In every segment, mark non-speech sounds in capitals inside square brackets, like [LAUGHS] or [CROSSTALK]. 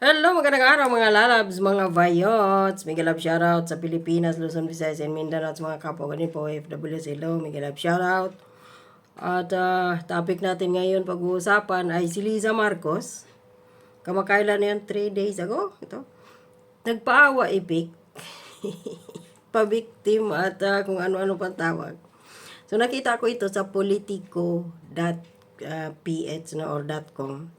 Hello, magandang araw mga lalabs, mga vayots. Mega love shoutout sa Pilipinas, Luzon, Visayas, and Mindanao at mga kapwa ganin po, FWS, hello, mega love shoutout. At ah, topic natin ngayon pag-uusapan ay si Liza Marcos. Kamakailan na yan, 3 days ago. Ito. Nagpaawa ipik. [LAUGHS] Pabiktim at ah, kung ano-ano pang tawag. So nakita ko ito sa politico.ph no, or .com.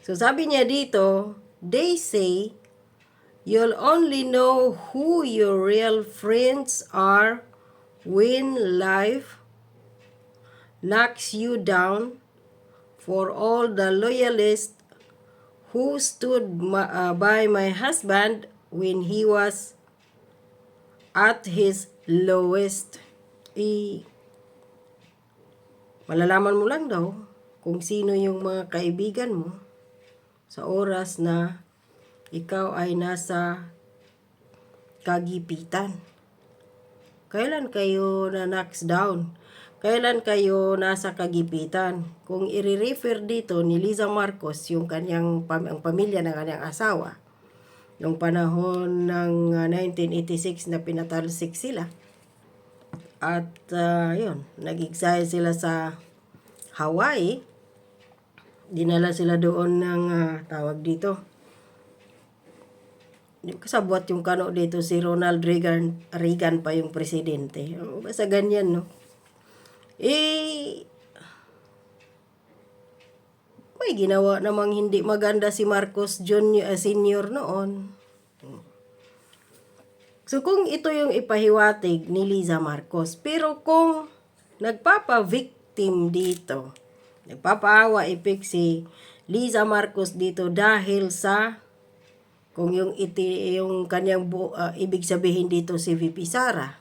So sabi niya dito, they say you'll only know who your real friends are when life knocks you down for all the loyalists who stood ma- uh, by my husband when he was at his lowest. I malalaman mo lang daw kung sino yung mga kaibigan mo sa oras na ikaw ay nasa kagipitan. Kailan kayo na knocks down? Kailan kayo nasa kagipitan? Kung i-refer dito ni Liza Marcos, yung kanyang pam- ang pamilya ng kanyang asawa, nung panahon ng ah, 1986 na pinatalsik sila. At ah, yun, nag-exile sila sa Hawaii. Dinala sila doon ng ah, tawag dito. Kasabwat yung kano dito si Ronald Reagan, Reagan pa yung presidente. Oh, Basta ganyan, no? Eh, may ginawa namang hindi maganda si Marcos Jr. eh, Senior noon. So kung ito yung ipahiwatig ni Liza Marcos, pero kung nagpapa-victim dito, nagpapaawa ipik si Liza Marcos dito dahil sa kung yung iti yung kanyang bu, ah, ibig sabihin dito si VP Sara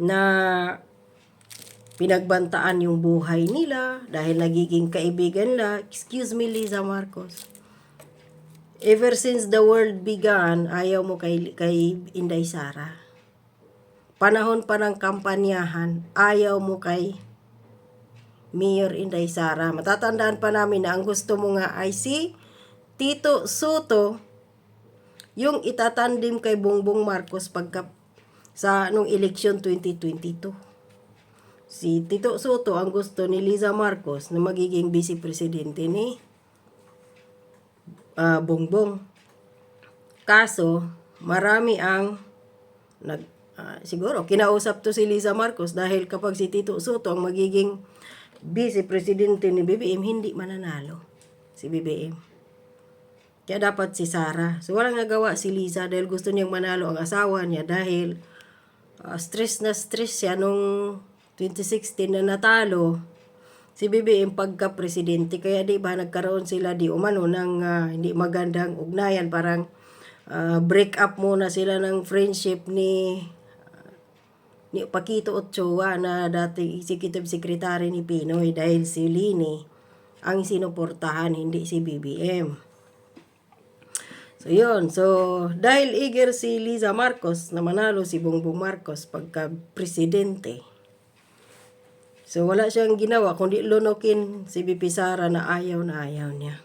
na pinagbantaan yung buhay nila dahil nagiging kaibigan nila. Excuse me, Liza Marcos. Ever since the world began, ayaw mo kay, kay Inday Sara. Panahon pa ng kampanyahan, ayaw mo kay Mayor Inday Sara. Matatandaan pa namin na ang gusto mo nga ay si Tito Soto, yung itatandim kay Bongbong Marcos pagka sa nung election 2022. Si Tito Soto ang gusto ni Liza Marcos na magiging vice presidente ni ah, Bongbong. Kaso, marami ang nag ah, siguro kinausap to si Liza Marcos dahil kapag si Tito Soto ang magiging vice presidente ni BBM hindi mananalo si BBM. Kaya dapat si Sara. So walang nagawa si Liza dahil gusto niyang manalo ang asawa niya dahil ah, stress na stress siya nung 2016 na natalo si BBM pagka-presidente. Kaya di ba nagkaroon sila di umano ng ah, hindi magandang ugnayan. Parang ah, break up muna sila ng friendship ni ni Paquito Ochoa na dating executive secretary ni Pinoy dahil si Lini ang sinuportahan, hindi si BBM. So yun, so dahil eager si Liza Marcos na manalo si Bongbong Marcos pagka presidente, so wala siyang ginawa kundi lunokin si BP Sara na ayaw na ayaw niya.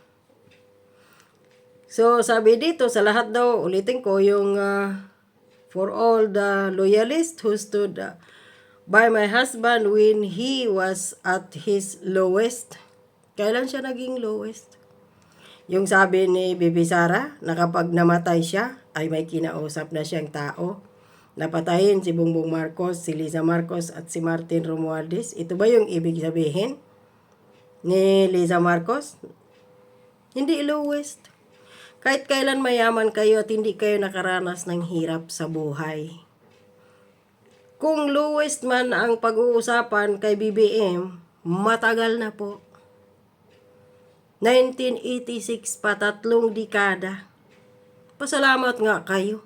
So sabi dito sa lahat daw, ulitin ko yung ah, for all the loyalists who stood by my husband when he was at his lowest. Kailan siya naging lowest? Yung sabi ni Bibi Sara na kapag namatay siya ay may kinausap na siyang tao. Napatayin si Bongbong Marcos, si Liza Marcos at si Martin Romualdez. Ito ba yung ibig sabihin ni Liza Marcos? Hindi lowest. Kahit kailan mayaman kayo at hindi kayo nakaranas ng hirap sa buhay. Kung lowest man ang pag-uusapan kay BBM, matagal na po. 1986 pa tatlong dekada. Pasalamat nga kayo.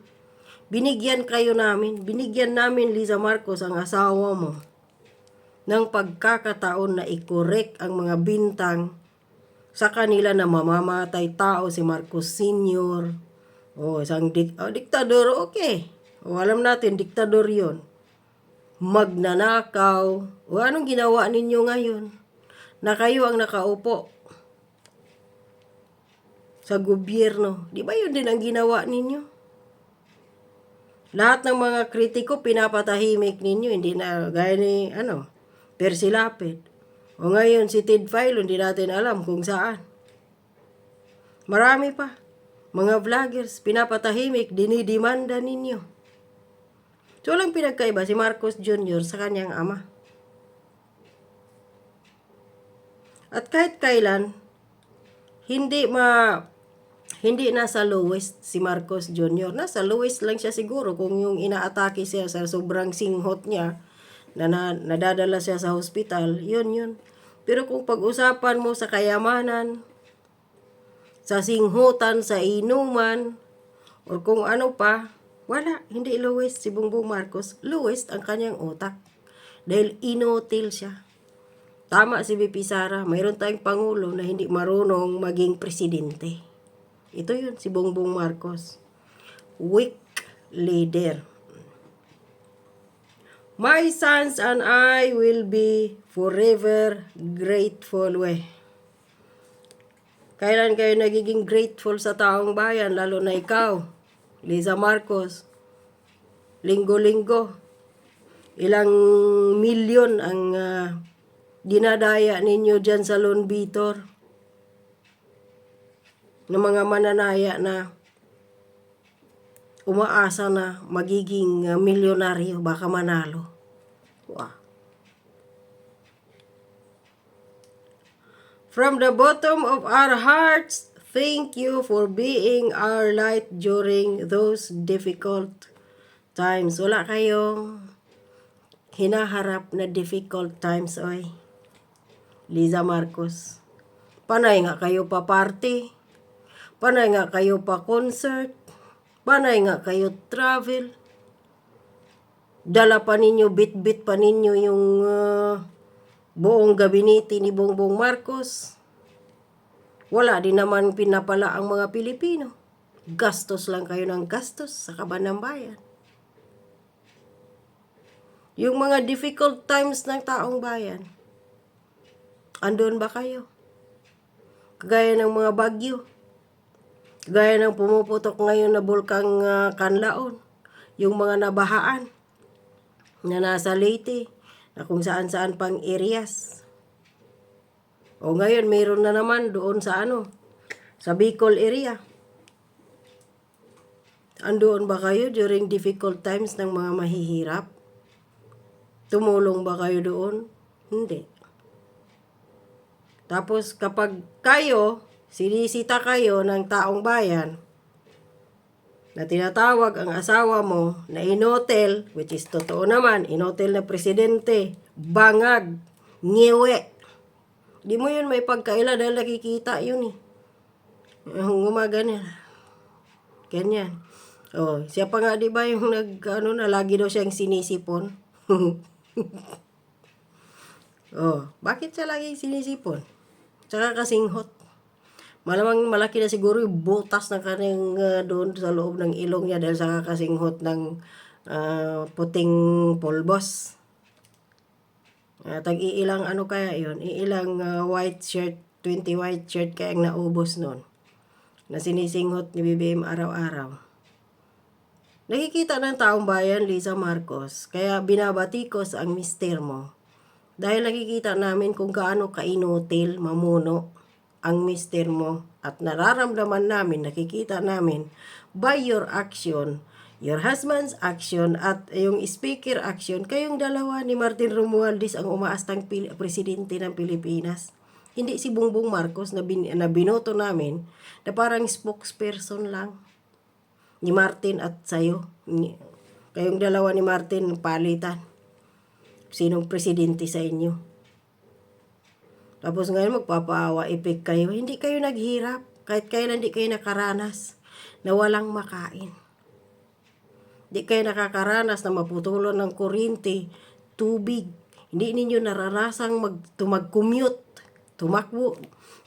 Binigyan kayo namin, binigyan namin Liza Marcos ang asawa mo ng pagkakataon na i-correct ang mga bintang sa kanila na mamamatay tao si Marcos Sr. O isang dik oh, diktador, okay. O alam natin, diktador yon Magnanakaw. O anong ginawa ninyo ngayon? Na kayo ang nakaupo sa gobyerno. Di ba yun din ang ginawa ninyo? Lahat ng mga kritiko pinapatahimik ninyo, hindi na gaya ni ano, Percy Lapid. O ngayon si Ted Filon, hindi natin alam kung saan. Marami pa. Mga vloggers, pinapatahimik, dinidimanda ninyo. So, walang pinagkaiba si Marcos Jr. sa kanyang ama. At kahit kailan, hindi ma hindi nasa lowest si Marcos Jr. Nasa lowest lang siya siguro kung yung inaatake siya sa sobrang singhot niya na, na nadadala siya sa hospital, yun yun. Pero kung pag-usapan mo sa kayamanan, sa singhutan, sa inuman, o kung ano pa, wala, hindi lowest si Bongbong Marcos. Lowest ang kanyang utak. Dahil inotil siya. Tama si VP Sara, mayroon tayong pangulo na hindi marunong maging presidente. Ito yun, si Bongbong Marcos. Weak leader. My sons and I will be forever grateful. We. Kailan kayo nagiging grateful sa taong bayan, lalo na ikaw, Liza Marcos? Linggo-linggo. Ilang milyon ang ah, dinadaya ninyo dyan sa Lone Vitor ng mga mananaya na umaasa na magiging uh, milyonaryo, baka manalo. Wow. From the bottom of our hearts, thank you for being our light during those difficult times. Wala kayong hinaharap na difficult times, oy. Liza Marcos. Panay nga kayo pa party. Panay nga kayo pa concert. Panay nga kayo travel. Dala pa ninyo, bit-bit pa ninyo yung ah, buong gabinete ni Bongbong Marcos. Wala din naman pinapala ang mga Pilipino. Gastos lang kayo ng gastos sa kaban ng bayan. Yung mga difficult times ng taong bayan, andun ba kayo? Kagaya ng mga bagyo. Kagaya ng pumuputok ngayon na bulkang ah, Kanlaon. Yung mga nabahaan na nasa Leyte, na kung saan-saan pang areas. O ngayon, mayroon na naman doon sa ano, sa Bicol area. Andoon ba kayo during difficult times ng mga mahihirap? Tumulong ba kayo doon? Hindi. Tapos kapag kayo, sinisita kayo ng taong bayan, na tinatawag ang asawa mo na inotel, which is totoo naman, inotel na presidente, bangag, ngiwe. Di mo yun may pagkaila dahil nakikita yun eh. Yung gumagana. Ganyan. Oh, siya pa nga di ba yung nag, ano na, lagi daw siyang sinisipon. [LAUGHS] oh, bakit siya lagi sinisipon? Tsaka kasing hot. Malamang malaki na siguro yung butas ng kanyang ah, doon sa loob ng ilong niya dahil sa kakasinghot ng ah, puting. At ang iilang ano kaya yon iilang ah, white shirt, 20 white shirt kaya ang naubos noon. Na sinisinghot ni BBM araw-araw. Nakikita ng taong bayan, Lisa Marcos, kaya binabatikos ang mister mo. Dahil nakikita namin kung gaano kainutil, mamuno, ang mister mo at nararamdaman namin, nakikita namin by your action, your husband's action at yung speaker action, kayong dalawa ni Martin Romualdez ang umaastang presidente ng Pilipinas. Hindi si Bongbong Marcos na, bin- na binoto namin na parang spokesperson lang ni Martin at sayo. Kayong dalawa ni Martin palitan. Sinong presidente sa inyo? Tapos ngayon magpapaawa, ipik kayo. Hindi kayo naghirap. Kahit kailan hindi kayo nakaranas na walang makain. Hindi kayo nakakaranas na maputulan ng kuryente, tubig. Hindi ninyo nararasang mag, tumag-commute, tumakbo,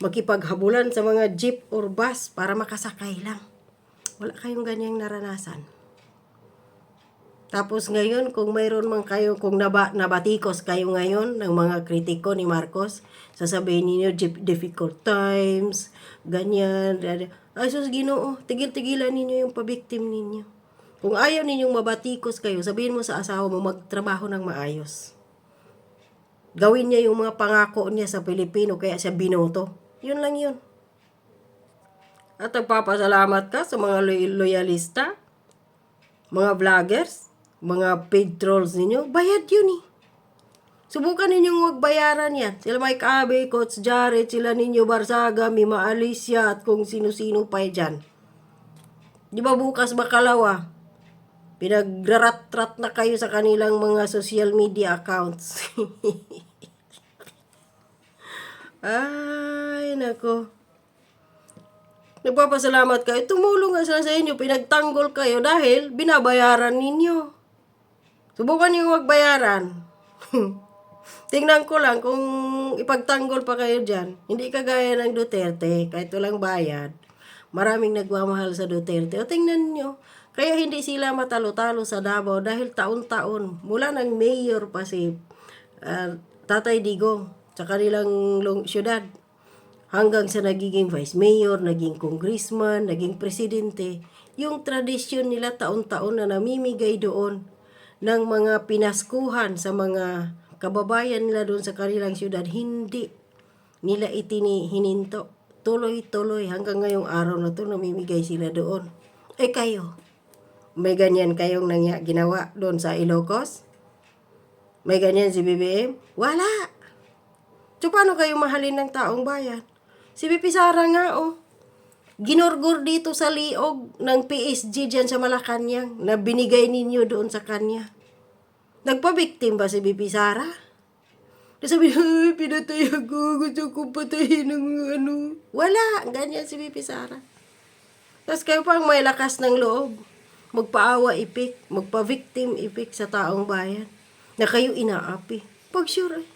makipaghabulan sa mga jeep or bus para makasakay lang. Wala kayong ganyang naranasan. Tapos ngayon, kung mayroon man kayo, kung naba, nabatikos kayo ngayon ng mga kritiko ni Marcos, sasabihin ninyo "Dif- difficult times, ganyan. Ay sus ginoo, tigil-tigilan ninyo yung pabiktim ninyo. Kung ayaw ninyong mabatikos kayo, sabihin mo sa asawa mo magtrabaho ng maayos. Gawin niya yung mga pangako niya sa Pilipino kaya siya binoto. Yun lang yun. At nagpapasalamat ka sa mga loy- loyalista, mga vloggers, mga paid trolls ninyo. Bayad yun eh. Subukan ninyong huwag bayaran yan. Sila Mike Abe, Coach Jared, sila ninyo Barsaga, Mima Alicia, at kung sino-sino pa dyan. Di ba bukas bakalawa? Pinagrarat-rat na kayo sa kanilang mga social media accounts. [LAUGHS] Ay, nako. Nagpapasalamat kayo. Tumulong nga sila sa inyo. Pinagtanggol kayo dahil binabayaran ninyo. Subukan niyo magbayaran. [LAUGHS] Tingnan ko lang kung ipagtanggol pa kayo dyan. Hindi kagaya ng Duterte, kahit walang bayad. Maraming nagmamahal sa Duterte. O tingnan nyo, kaya hindi sila matalo-talo sa Davao dahil taon-taon, mula ng mayor pa si ah, Tatay Digong sa kanilang lung- syudad, hanggang sa nagiging vice mayor, naging congressman, naging presidente, yung tradisyon nila taon-taon na namimigay doon ng mga pinaskuhan sa mga kababayan nila doon sa kanilang syudad, hindi nila itini hininto. Tuloy-tuloy hanggang ngayong araw na to namimigay sila doon. Eh kayo, may ganyan kayong nangya, ginawa doon sa Ilocos? May ganyan si BBM? Wala! So, paano kayo mahalin ng taong bayan? Si BP Sara nga, oh. Ginorgor dito sa liog ng PSG dyan sa Malacanang na binigay ninyo doon sa kanya. Nagpabiktim ba si BP Sara? Sabi, ay, pinatay ako. Gusto ko patayin ng ano. Wala. Ganyan si BP Sara. Tapos kayo pang may lakas ng loob. Magpaawa ipik, magpa-victim ipik sa taong bayan. Na kayo inaapi. Pag sure, eh.